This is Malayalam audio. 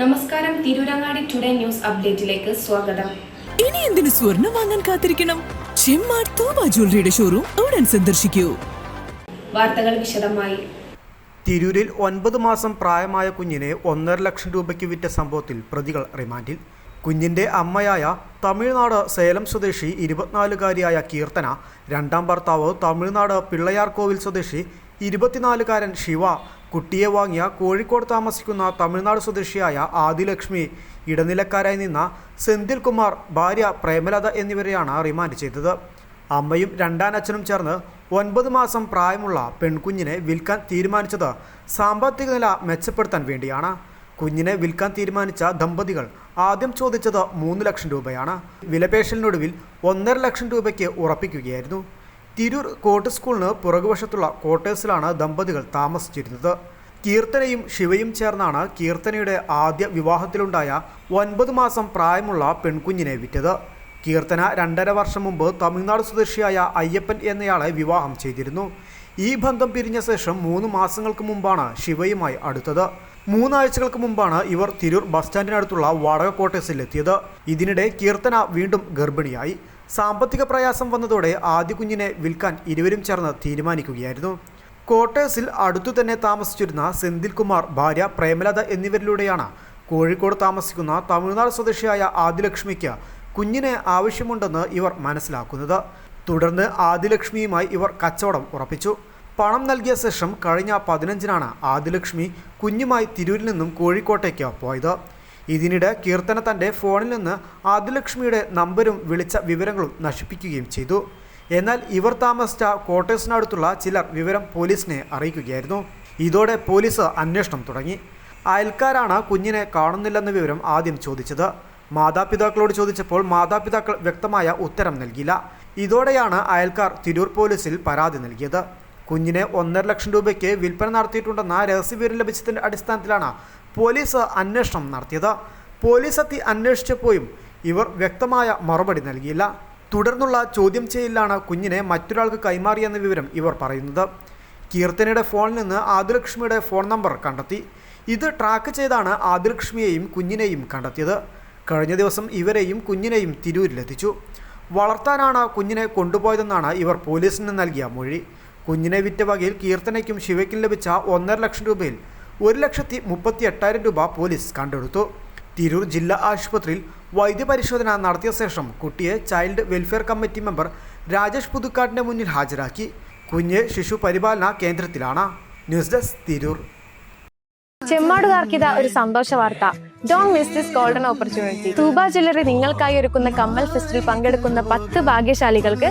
നമസ്കാരം തിരൂരങ്ങാടി ടുഡേ ന്യൂസ് അപ്ഡേറ്റിലേക്ക് സ്വാഗതം. ഇനി എന്തിനു സ്വർണം വാങ്ങാൻ കാത്തിരിക്കണം? ചെമ്മാട് തോമ ജ്വല്ലറിയുടെ ഷോറൂം ഉടൻ സന്ദർശിക്കൂ. വാർത്തകൾ വിശദമായി. തിരൂരിൽ ഒൻപത് മാസം പ്രായമായ കുഞ്ഞിനെ ഒന്നര ലക്ഷം രൂപയ്ക്ക് വിറ്റ സംഭവത്തിൽ പ്രതികൾ റിമാൻഡിൽ. കുഞ്ഞിന്റെ അമ്മയായ തമിഴ്നാട് സേലം സ്വദേശി ഇരുപത്തിനാലുകാരിയായ കീർത്തന രണ്ടാം ഭർത്താവ് തമിഴ്നാട് പിള്ളയാർകോവിൽ സ്വദേശി ഇരുപത്തിനാലുകാരൻ ശിവ കുട്ടിയെ വാങ്ങിയ കോഴിക്കോട് താമസിക്കുന്ന തമിഴ്നാട് സ്വദേശിയായ ആദിലക്ഷ്മി ഇടനിലക്കാരായി നിന്ന സെന്തിൽ കുമാർ ഭാര്യ പ്രേമലത എന്നിവരെയാണ് റിമാൻഡ് ചെയ്തത്. അമ്മയും രണ്ടാനച്ഛനും ചേർന്ന് ഒൻപത് മാസം പ്രായമുള്ള പെൺകുഞ്ഞിനെ വിൽക്കാൻ തീരുമാനിച്ചത് സാമ്പത്തിക നില മെച്ചപ്പെടുത്താൻ വേണ്ടിയാണ്. കുഞ്ഞിനെ വിൽക്കാൻ തീരുമാനിച്ച ദമ്പതികൾ ആദ്യം ചോദിച്ചത് മൂന്ന് ലക്ഷം രൂപയാണ്. വിലപേശലിനൊടുവിൽ ഒന്നര ലക്ഷം രൂപയ്ക്ക് ഉറപ്പിക്കുകയായിരുന്നു. തിരൂർ കോട്ട് സ്കൂളിന് പുറകുവശത്തുള്ള ക്വാർട്ടേഴ്സിലാണ് ദമ്പതികൾ താമസിച്ചിരുന്നത്. കീർത്തനയും ശിവയും ചേർന്നാണ് കീർത്തനയുടെ ആദ്യ വിവാഹത്തിലുണ്ടായ ഒൻപത് മാസം പ്രായമുള്ള പെൺകുഞ്ഞിനെ വിറ്റത്. കീർത്തന രണ്ടര വർഷം മുമ്പ് തമിഴ്നാട് സ്വദേശിയായ അയ്യപ്പൻ എന്നയാളെ വിവാഹം ചെയ്തിരുന്നു. ഈ ബന്ധം പിരിഞ്ഞ ശേഷം മൂന്ന് മാസങ്ങൾക്ക് മുമ്പാണ് ശിവയുമായി അടുത്തത്. മൂന്നാഴ്ചകൾക്ക് മുമ്പാണ് ഇവർ തിരൂർ ബസ് സ്റ്റാൻഡിനടുത്തുള്ള വാടക ക്വാർട്ടേഴ്സിലെത്തിയത്. ഇതിനിടെ കീർത്തന വീണ്ടും ഗർഭിണിയായി. സാമ്പത്തിക പ്രയാസം വന്നതോടെ ആദ്യ കുഞ്ഞിനെ വിൽക്കാൻ ഇരുവരും ചേർന്ന് തീരുമാനിക്കുകയായിരുന്നു. കോട്ടേഴ്സിൽ അടുത്തു തന്നെ താമസിച്ചിരുന്ന സെന്തിൽ കുമാർ ഭാര്യ പ്രേമലത എന്നിവരിലൂടെയാണ് കോഴിക്കോട് താമസിക്കുന്ന തമിഴ്നാട് സ്വദേശിയായ ആദിലക്ഷ്മിക്ക് കുഞ്ഞിനെ ആവശ്യമുണ്ടെന്ന് ഇവർ മനസ്സിലാക്കുന്നത്. തുടർന്ന് ആദിലക്ഷ്മിയുമായി ഇവർ കച്ചവടം ഉറപ്പിച്ചു. പണം നൽകിയ ശേഷം കഴിഞ്ഞ പതിനഞ്ചിനാണ് ആദിലക്ഷ്മി കുഞ്ഞുമായി തിരൂരിൽ നിന്നും കോഴിക്കോട്ടേക്ക് പോയത്. ഇതിനിടെ കീർത്തന തന്റെ ഫോണിൽ നിന്ന് ആദിലക്ഷ്മിയുടെ നമ്പരും വിളിച്ച വിവരങ്ങളും നശിപ്പിക്കുകയും ചെയ്തു. എന്നാൽ ഇവർ താമസിച്ച ക്വാർട്ടേഴ്സിനടുത്തുള്ള ചിലർ വിവരം പോലീസിനെ അറിയിക്കുകയായിരുന്നു. ഇതോടെ പോലീസ് അന്വേഷണം തുടങ്ങി. അയൽക്കാരാണ് കുഞ്ഞിനെ കാണുന്നില്ലെന്ന വിവരം ആദ്യം ചോദിച്ചത്. മാതാപിതാക്കളോട് ചോദിച്ചപ്പോൾ മാതാപിതാക്കൾ വ്യക്തമായ ഉത്തരം നൽകിയില്ല. ഇതോടെയാണ് അയൽക്കാർ തിരൂർ പോലീസിൽ പരാതി നൽകിയത്. കുഞ്ഞിനെ ഒന്നര ലക്ഷം രൂപയ്ക്ക് വിൽപ്പന നടത്തിയിട്ടുണ്ടെന്ന രഹസ്യവിവരം ലഭിച്ചതിന്റെ അടിസ്ഥാനത്തിലാണ് പോലീസ് അന്വേഷണം നടത്തിയത്. പോലീസ് എത്തി അന്വേഷിച്ചപ്പോഴും ഇവർ വ്യക്തമായ മറുപടി നൽകിയില്ല. തുടർന്നുള്ള ചോദ്യം ചെയ്യലിലാണ് കുഞ്ഞിനെ മറ്റൊരാൾക്ക് കൈമാറിയെന്ന വിവരം ഇവർ പറയുന്നത്. കീർത്തനയുടെ ഫോണിൽ നിന്ന് ആദിലക്ഷ്മിയുടെ ഫോൺ നമ്പർ കണ്ടെത്തി. ഇത് ട്രാക്ക് ചെയ്താണ് ആദിലക്ഷ്മിയെയും കുഞ്ഞിനെയും കണ്ടെത്തിയത്. കഴിഞ്ഞ ദിവസം ഇവരെയും കുഞ്ഞിനെയും തിരൂരിലെത്തിച്ചു. വളർത്താനാണ് കുഞ്ഞിനെ കൊണ്ടുപോയതെന്നാണ് ഇവർ പോലീസിന് നൽകിയ മൊഴി. കുഞ്ഞിനെ വിറ്റ വകയിൽ കീർത്തനയ്ക്കും ശിവയ്ക്കും ലഭിച്ച ഒന്നര ലക്ഷം രൂപയിൽ ഒരു ലക്ഷത്തി മുപ്പത്തി എട്ടായിരം രൂപ പോലീസ് കണ്ടെടുത്തു. തിരൂർ ജില്ലാ ആശുപത്രിയിൽ വൈദ്യപരിശോധന നടത്തിയ ശേഷം കുട്ടിയെ child welfare committee member Rajesh പുതുക്കാടിന്റെ മുന്നിൽ ഹാജരാക്കി. കുഞ്ഞ് ശിശു പരിപാലന കേന്ദ്രത്തിലാണ്. News desk Tirur. ചെമ്മാടുകാർക്കിത ഒരു സന്തോഷ വാർത്ത. Don't miss this golden opportunity Thuba jewellery നിങ്ങൾക്കായി ഒരുക്കുന്ന കമ്മൽ ഫെസ്റ്റിൽ പങ്കെടുക്കുന്ന പത്ത് ഭാഗ്യശാലികൾക്ക്